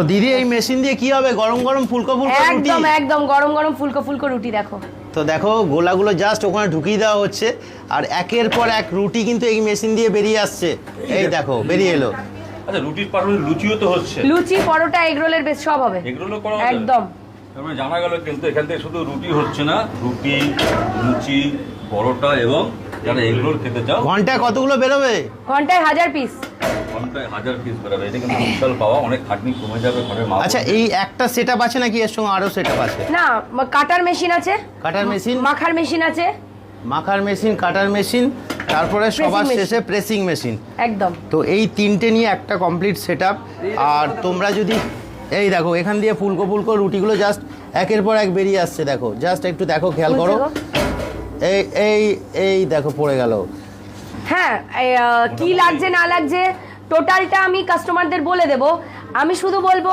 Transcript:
তো দিদি এই মেশিন দিয়ে কি হবে? গরম গরম ফুলকো ফুলকো রুটি? একদম একদম গরম গরম ফুলকো ফুলকো রুটি দেখো। তো দেখো গোলাগুলো জাস্ট ওখানে ঢুকিয়ে দেওয়া হচ্ছে। আর একের পর এক রুটি কিন্তু এই মেশিন দিয়ে বেরিয়ে আসছে। এই দেখো বেরিয়ে এলো। আচ্ছা রুটির পাশাপাশি লুচিও তো হচ্ছে। লুচি পরোটা এগরোলের বেশ সব হবে। এগুলো করা হবে? একদম। তার মানে জানা গেল কিন্তু এখান থেকে শুধু রুটি হচ্ছে না রুটি লুচি পরোটা এবং যারা এগুলোর খেতে চাও ঘন্টায় কতগুলো বেরোবে? ঘন্টায় হাজার পিস আচ্ছা এই একটা সেট আছে নাকি? এর সঙ্গে আরও আছে? না কাটার মেশিন আছে। কাটার মেশিন মাখার মেশিন আছে। মাখার মেশিন কাটার মেশিন তারপরে সবার শেষে প্রেসিং মেশিন একদম। তো এই তিনটে নিয়ে একটা কমপ্লিট সেট আর তোমরা যদি এই দেখো এখান দিয়ে ফুলকো ফুলকো রুটিগুলো জাস্ট একের পর এক বেরিয়ে আসছে দেখো। জাস্ট একটু দেখো খেয়াল করো। এই এই এই দেখো পড়ে গেল। হ্যাঁ কি লাগছে না লাগছে? টোটালটা আমি কাস্টমারদের বলে দেব। আমি শুধু বলব